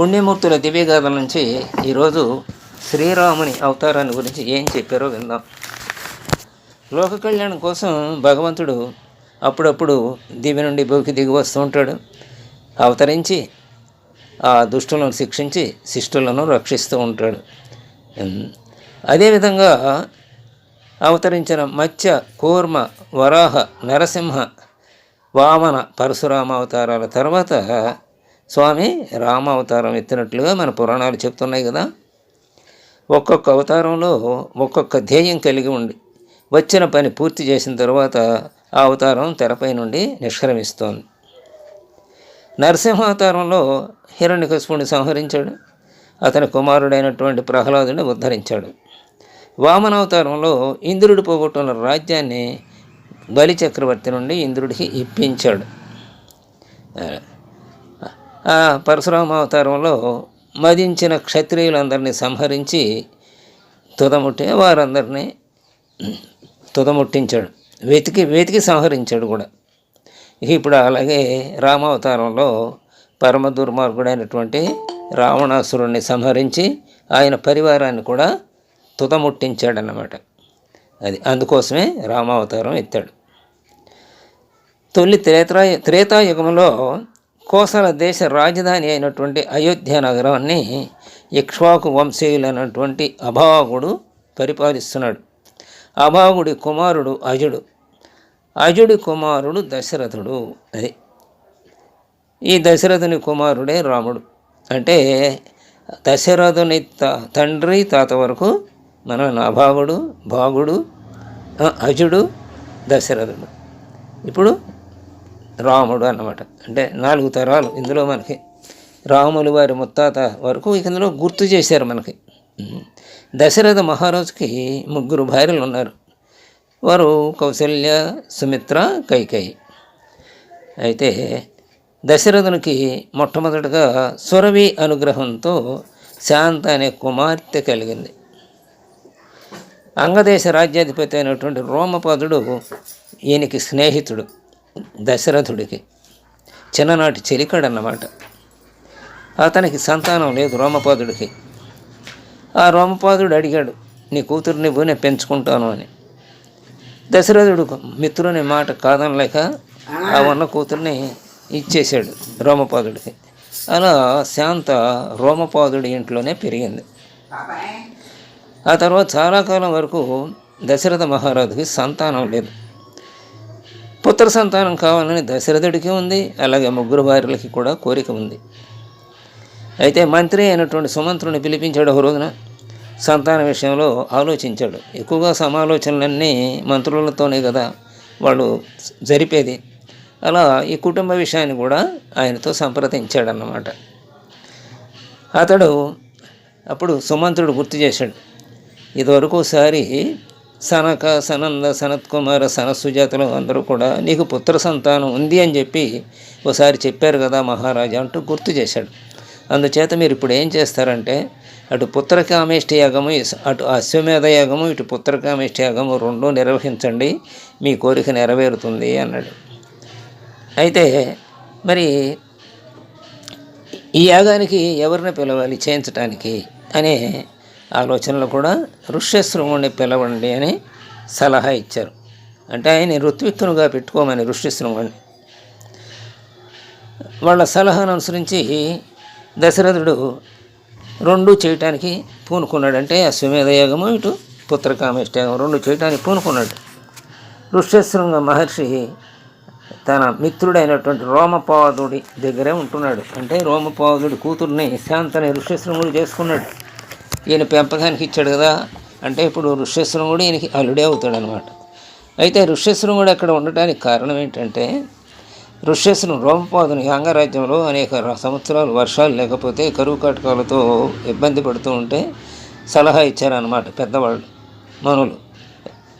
పుణ్యమూర్తుల దివ్యగాథల నుంచి ఈరోజు శ్రీరాముని అవతారాన్ని గురించి ఏం చెప్పారో విందాం. లోక కళ్యాణం కోసం భగవంతుడు అప్పుడప్పుడు దివి నుండి భూకి దిగి వస్తూ ఉంటాడు. అవతరించి ఆ దుష్టులను శిక్షించి శిష్టులను రక్షిస్తూ ఉంటాడు. అదేవిధంగా అవతరించిన మత్స్య కూర్మ వరాహ నరసింహ వామన పరశురామ అవతారాల తర్వాత స్వామి రామ అవతారం ఎత్తినట్లుగా మన పురాణాలు చెప్తున్నాయి కదా. ఒక్కొక్క అవతారంలో ఒక్కొక్క ధ్యేయం కలిగి ఉండి వచ్చిన పని పూర్తి చేసిన తర్వాత ఆ అవతారం తెరపై నుండి నిష్క్రమిస్తోంది. నరసింహ అవతారంలో హిరణ్యకశిపుణ్ణి సంహరించాడు. అతని కుమారుడైనటువంటి ప్రహ్లాదుని ఉద్ధరించాడు. వామన అవతారంలో ఇంద్రుడు పోగొట్టున్న రాజ్యాన్ని బలి చక్రవర్తి నుండి ఇంద్రుడికి ఇప్పించాడు. ఆ పరశురామ అవతారంలో మదించిన క్షత్రియులందరినీ సంహరించి తుదముట్టి వారందరినీ తుదముట్టించాడు. వెతికి వెతికి సంహరించాడు కూడా. ఇప్పుడు అలాగే రామావతారంలో పరమ దుర్మార్గుడైనటువంటి రావణాసురుణ్ణి సంహరించి ఆయన పరివారాన్ని కూడా తుదముట్టించాడన్నమాట. అది అందుకోసమే రామావతారం ఎత్తాడు. తొలి త్రేతాయు త్రేతాయుగంలో కోసల దేశ రాజధాని అయినటువంటి అయోధ్య నగరాన్ని ఇక్ష్వాకు వంశీయులైనటువంటి అభాగుడు పరిపాలిస్తున్నాడు. అభాగుడి కుమారుడు అజుడు. అజుడి కుమారుడు దశరథుడు అది. ఈ దశరథుని కుమారుడే రాముడు. అంటే దశరథుని త- తండ్రి తాత వరకు మన అభాగుడు భాగుడు అజుడు దశరథుడు. ఇప్పుడు రాముడు అన్నమాట. అంటే నాలుగు తరాలు ఇందులో మనకి. రాములు వారి ముత్తాత వరకు ఇందులో గుర్తు చేశారు మనకి. దశరథ మహారాజుకి ముగ్గురు భార్యలు ఉన్నారు. వారు కౌశల్య సుమిత్ర కైకేయి. అయితే దశరథునికి మొట్టమొదటగా సురవి అనుగ్రహంతో శాంత అనే కుమార్తె కలిగింది. అంగదేశ రాజ్యాధిపతి అయినటువంటి రోమపాదుడు ఈయనకి స్నేహితుడు. దశరథుడికి చిన్ననాటి చెలికాడు అన్నమాట అతనికి సంతానం లేదు రోమపాదుడికి. ఆ రోమపాదుడు అడిగాడు నీ కూతుర్ని నేను పెంచుకుంటాను అని. దశరథుడు మిత్రుని మాట కాదనలేక ఆ ఉన్న కూతుర్ని ఇచ్చేశాడు రోమపాదుడికి. అలా శాంత రోమపాదుడి ఇంట్లోనే పెరిగింది. ఆ తర్వాత చాలా కాలం వరకు దశరథ మహారాజుకి సంతానం లేదు. పుత్ర సంతానం కావాలని దశరథుడికి ఉంది అలాగే ముగ్గురు భార్యలకి కూడా కోరిక ఉంది. అయితే మంత్రి అయినటువంటి సుమంత్రుని పిలిపించాడు ఒక రోజున. సంతాన విషయంలో ఆలోచించాడు. ఎక్కువగా సమాలోచనలన్నీ మంత్రులతోనే కదా వాళ్ళు జరిపేది. అలా ఈ కుటుంబ విషయాన్ని కూడా ఆయనతో సంప్రదించాడన్నమాట. అతడు అప్పుడు సుమంత్రుడు గుర్తు చేశాడు. ఇదివరకు ఒకసారి సనక సనంద సనత్కుమార కుమార అందరూ కూడా నీకు పుత్ర సంతానం ఉంది అని చెప్పి ఒకసారి చెప్పారు కదా మహారాజా అంటూ గుర్తు చేశాడు. అందుచేత మీరు ఇప్పుడు ఏం చేస్తారంటే అటు పుత్రకామేష్టి యాగము అటు అశ్వమేధ యాగము ఇటు పుత్రకామేష్టి యాగము రెండు నిర్వహించండి మీ కోరిక నెరవేరుతుంది అన్నాడు. అయితే మరి ఈ యాగానికి ఎవరిని పిలవాలి చేయించడానికి అనే ఆలోచనలు కూడా ఋష్యశృంగుని పిలవండి అని సలహా ఇచ్చారు. అంటే ఆయన ఋత్విత్తునుగా పెట్టుకోమని ఋష్యశృంగుని వాళ్ళ సలహాను అనుసరించి దశరథుడు రెండు చేయటానికి పూనుకున్నాడు. అంటే అశ్వమేధ యాగము ఇటు పుత్రకామేష్ట యాగం రెండు చేయటానికి పూనుకున్నాడు. ఋష్యశృంగ మహర్షి తన మిత్రుడైనటువంటి రోమపాదుడి దగ్గరే ఉంటున్నాడు. అంటే రోమపాదుడి కూతుర్ని శాంతని ఋష్యశృంగుడు చేసుకున్నాడు. ఈయన పెంపకానికి ఇచ్చాడు కదా. అంటే ఇప్పుడు ఋష్యశృంగుడు ఈయనకి అల్లుడే అవుతాడు అనమాట అయితే ఋష్యశృంగుడు అక్కడ ఉండటానికి కారణం ఏంటంటే ఋష్యశృంగు రోమపాదుని అంగరాజ్యంలో అనేక సంవత్సరాలు వర్షాలు లేకపోతే కరువు కాటకాలతో ఇబ్బంది పడుతూ ఉంటే సలహా ఇచ్చారనమాట పెద్దవాళ్ళు మనులు.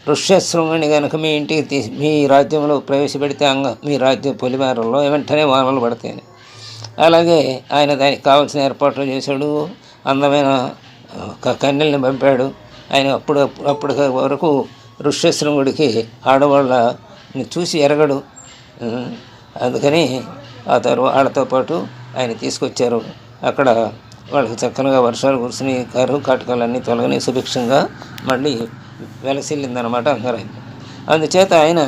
ఋష్యశృంగుని కనుక మీ ఇంటికి తీసి మీ రాజ్యంలో ప్రవేశపెడితే అంగ మీ రాజ్య పొలిమేరల్లో వెంటనే వానలు పడతాయని. అలాగే ఆయన దానికి కావాల్సిన ఏర్పాట్లు చేశాడు. అందమైన కన్నెల్ని పంపాడు. ఆయన అప్పుడు అప్పటి వరకు ఋష్యశృంగుడికి ఆడవాళ్ళని చూసి ఎరగడు. అందుకని ఆ తర్వాత వాళ్ళతో పాటు ఆయన తీసుకొచ్చారు. అక్కడ వాళ్ళకి చక్కగా వర్షాలు కురిసినాయి కారు కాటకాలన్నీ తొలగని సుభిక్షంగా మళ్ళీ వెలసిల్లిందనమాట అంగారాజ్యం అందుచేత ఆయన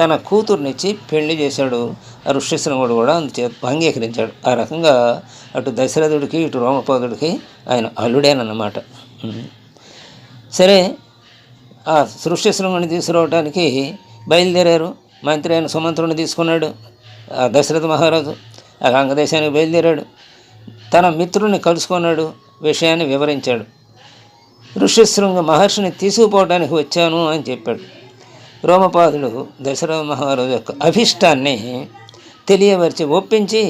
తన కూతుర్నిచ్చి పెళ్ళి చేశాడు. ఆ ఋష్యశృంగుడు కూడా అందుచేత అంగీకరించాడు. ఆ రకంగా అటు దశరథుడికి ఇటు రోమపాదుడికి ఆయన అల్లుడేనన్నమాట. సరే ఆ సృష్టిశృంగుని తీసుకురావడానికి బయలుదేరారు. మంత్రి అయిన సుమంత్రుని తీసుకున్నాడు ఆ దశరథ మహారాజు. ఆ అంగదేశానికి బయలుదేరాడు. తన మిత్రుని కలుసుకున్నాడు విషయాన్ని వివరించాడు. ఋష్యశృంగ మహర్షిని తీసుకుపోవడానికి వచ్చాను అని చెప్పాడు. రోమపాదుడు దశరథ మహారాజు యొక్క అభిష్టాన్ని తెలియవరిచి ఒప్పించి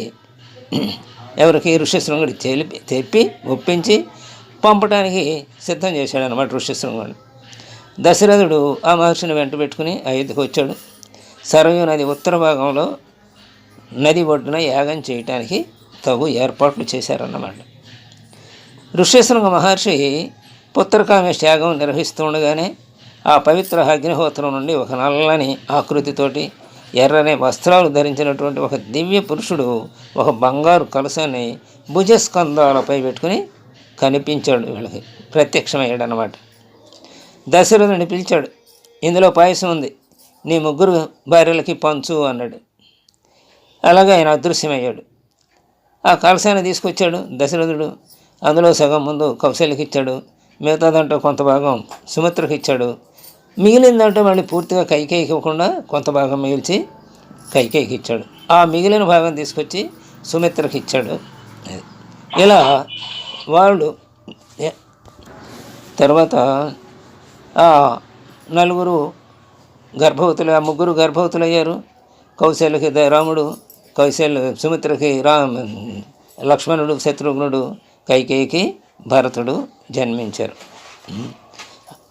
ఎవరికి ఋష్యశృంగుడి తెలిపి తెప్పి ఒప్పించి పంపడానికి సిద్ధం చేశాడు అనమాట ఋష్యశృంగుడిని దశరథుడు ఆ మహర్షిని వెంట పెట్టుకుని అయోధ్యకు వచ్చాడు. సరయు నది ఉత్తర భాగంలో నది ఒడ్డున యాగం చేయటానికి తగు ఏర్పాట్లు చేశారన్నమాట. ఋష్యశృంగ మహర్షి పుత్రకామేష్ యాగం నిర్వహిస్తుండగానే ఆ పవిత్ర అగ్నిహోత్రం నుండి ఒక నల్లని ఆకృతితోటి ఎర్రని వస్త్రాలు ధరించినటువంటి ఒక దివ్య పురుషుడు ఒక బంగారు కలసాన్ని భుజస్కంధాలపై పెట్టుకుని కనిపించాడు వీళ్ళకి. ప్రత్యక్షమయ్యాడు అనమాట దశరథుని పిలిచాడు ఇందులో పాయసం ఉంది నీ ముగ్గురు భార్యలకి పంచు అన్నాడు. అలాగే ఆయన అదృశ్యమయ్యాడు. ఆ కలశాన్ని తీసుకొచ్చాడు దశరథుడు. అందులో సగం ముందు కౌశల్యకి ఇచ్చాడు మిగతా కొంత భాగం సుమిత్రకి ఇచ్చాడు మిగిలిన దాంట్లో మళ్ళీ పూర్తిగా కైకేయికి ఇవ్వకుండా కొంత భాగం మిగిల్చి కైకేయికి ఇచ్చాడు ఆ మిగిలిన భాగం తీసుకొచ్చి సుమిత్రకి ఇచ్చాడు. ఇలా వాళ్ళు తర్వాత నలుగురు గర్భవతులు ఆ ముగ్గురు గర్భవతులు అయ్యారు కౌశల్యకి ద- రాముడు కౌశల్య సుమిత్రకి రామ్ లక్ష్మణుడు శత్రుఘ్నుడు కైకేయికి భరతుడు జన్మించారు.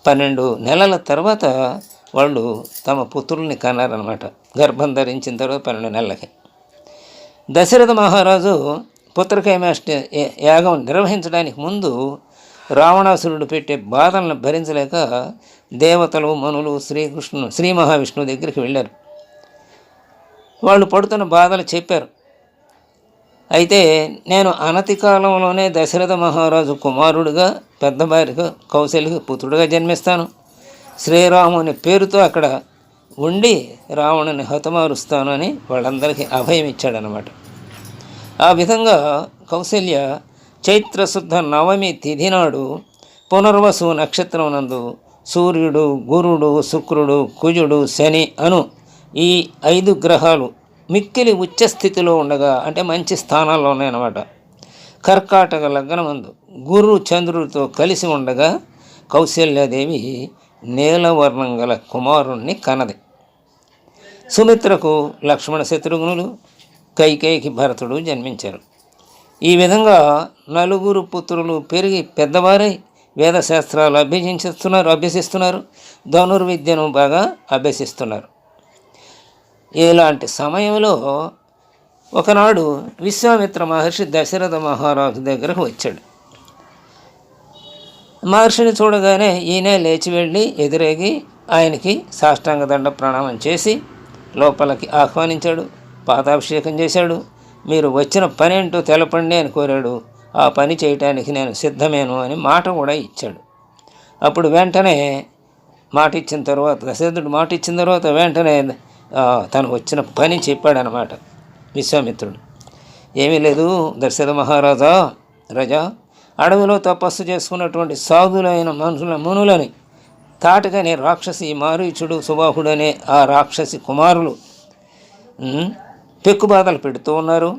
పన్నెండు నెలల తర్వాత వాళ్ళు తమ పుత్రుల్ని కన్నారనమాట గర్భం ధరించిన తర్వాత పన్నెండు నెలలకి. దశరథ మహారాజు పుత్రకైమాష్ట యాగం నిర్వహించడానికి ముందు రావణాసురుడు పెట్టే బాధలను భరించలేక దేవతలు మనులు శ్రీకృష్ణు శ్రీ మహావిష్ణువు దగ్గరికి వెళ్ళారు. వాళ్ళు పడుతున్న బాధలు చెప్పారు. అయితే నేను అనతి కాలంలోనే దశరథ మహారాజు కుమారుడుగా పెద్ద భార్యకు కౌశల్యకి పుత్రుడిగా జన్మిస్తాను. శ్రీరాముని పేరుతో అక్కడ ఉండి రావణుని హతమారుస్తాను అని వాళ్ళందరికీ అభయం ఇచ్చాడనమాట ఆ విధంగా కౌశల్య చైత్రశుద్ధ నవమి తిథి నాడు పునర్వసు నక్షత్రం నందు సూర్యుడు గురుడు శుక్రుడు కుజుడు శని అను ఈ ఐదు గ్రహాలు మిక్కిలి ఉచ్చ స్థితిలో ఉండగా అంటే మంచి స్థానాల్లో ఉన్నాయన్నమాట కర్కాటక లగ్నమందు గురు చంద్రుడితో కలిసి ఉండగా కౌశల్యాదేవి నీలవర్ణం గల కుమారుణ్ణి కనది సుమిత్రకు లక్ష్మణ శత్రుఘ్నులు కైకేయికి భరతుడు జన్మించారు. ఈ విధంగా నలుగురు పుత్రులు పెరిగి పెద్దవారై వేదశాస్త్రాలు అభ్యసించిస్తున్నారు అభ్యసిస్తున్నారు ధనుర్విద్యను బాగా అభ్యసిస్తున్నారు. ఇలాంటి సమయంలో ఒకనాడు విశ్వామిత్ర మహర్షి దశరథ మహారాజు దగ్గరకు వచ్చాడు. మహర్షిని చూడగానే ఈయనే లేచి వెళ్ళి ఎదురేగి ఆయనకి సాష్టాంగ దండ ప్రణామం చేసి లోపలికి ఆహ్వానించాడు పాతాభిషేకం చేశాడు. మీరు వచ్చిన పని ఏంటో తెలపండి అని కోరాడు. ఆ పని చేయటానికి నేను సిద్ధమేను అని మాట కూడా ఇచ్చాడు. అప్పుడు వెంటనే మాట ఇచ్చిన తర్వాత దశరథుడు మాట ఇచ్చిన తర్వాత వెంటనే తను వచ్చిన పని చెప్పాడనమాట విశ్వామిత్రుడు. ఏమీ లేదు దర్శన మహారాజా రజా అడవిలో తపస్సు చేసుకున్నటువంటి సాధులైన మనుషుల మునులని తాటకని రాక్షసి మారీచుడు సుబాహుడనే ఆ రాక్షసి కుమారులు పెక్కుబాధలు పెడుతూ ఉన్నారు.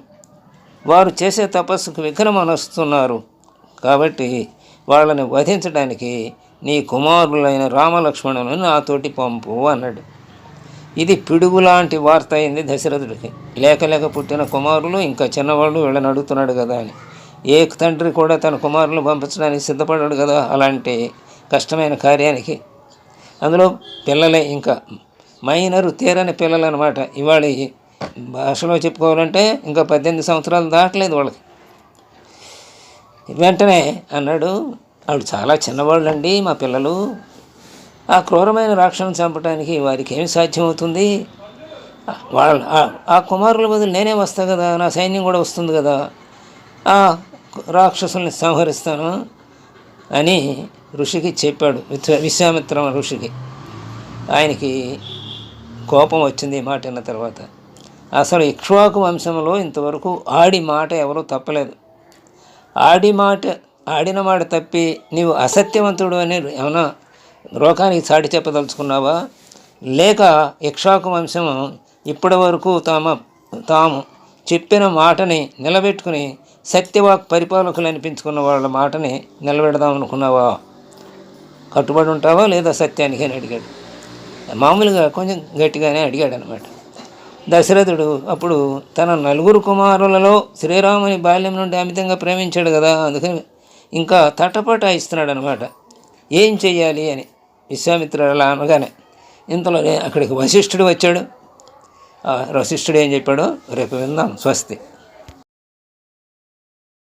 వారు చేసే తపస్సుకు విఘ్నమనొస్తున్నారు. కాబట్టి వాళ్ళని వధించడానికి నీ కుమారులైన రామలక్ష్మణులను నాతోటి పంపు అన్నాడు. ఇది పిడుగులాంటి వార్త అయింది దశరథుడికి. లేక లేక పుట్టిన కుమారులు ఇంకా చిన్నవాళ్ళు వీళ్ళని అడుగుతున్నాడు కదా అని. ఏ తండ్రి కూడా తన కుమారులు పంపించడానికి సిద్ధపడ్డాడు కదా అలాంటి కష్టమైన కార్యానికి. అందులో పిల్లలే ఇంకా మైనరు తీరని పిల్లలు అనమాట ఇవాళ భాషలో చెప్పుకోవాలంటే ఇంకా పద్దెనిమిది సంవత్సరాలు దాటలేదు వాళ్ళకి. వెంటనే అన్నాడు వాళ్ళు చాలా చిన్నవాళ్ళండి మా పిల్లలు. ఆ క్రూరమైన రాక్షసుని చంపడానికి వారికి ఏమి సాధ్యమవుతుంది వాళ్ళ ఆ- కుమారుల బదులు నేనే వస్తా కదా నా సైన్యం కూడా వస్తుంది కదా ఆ రాక్షసుల్ని సంహరిస్తాను అని ఋషికి చెప్పాడు విశ్వామిత్ర ఋషికి. ఆయనకి కోపం వచ్చింది ఈ మాట విన్న తర్వాత. అసలు ఇక్ష్వాకు వంశంలో ఇంతవరకు ఆడి మాట ఎవరూ తప్పలేదు. ఆడి మాట ఆడిన మాట తప్పి నీవు అసత్యవంతుడు అని ఏమైనా లోకానికి చాటి చెప్పదలుచుకున్నావా? లేక ఇక్షాకు వంశం ఇప్పటి వరకు తమ తాము చెప్పిన మాటని నిలబెట్టుకుని సత్యవాక్ పరిపాలకులు అనిపించుకున్న వాళ్ళ మాటని నిలబెడదాం అనుకున్నావా? కట్టుబడి ఉంటావా లేదా సత్యానికి అని అడిగాడు. మామూలుగా కొంచెం గట్టిగానే అడిగాడు అనమాట దశరథుడు అప్పుడు తన నలుగురు కుమారులలో శ్రీరాముని బాల్యం నుండి అమితంగా ప్రేమించాడు కదా అందుకని ఇంకా తటపటాయిస్తున్నాడు అనమాట ఏం చేయాలి అని విశ్వామిత్రుడు అలా అనగానే ఇంతలోనే అక్కడికి వశిష్ఠుడు వచ్చాడు. వశిష్ఠుడు ఏం చెప్పాడు? రేపు విందాం స్వస్తి.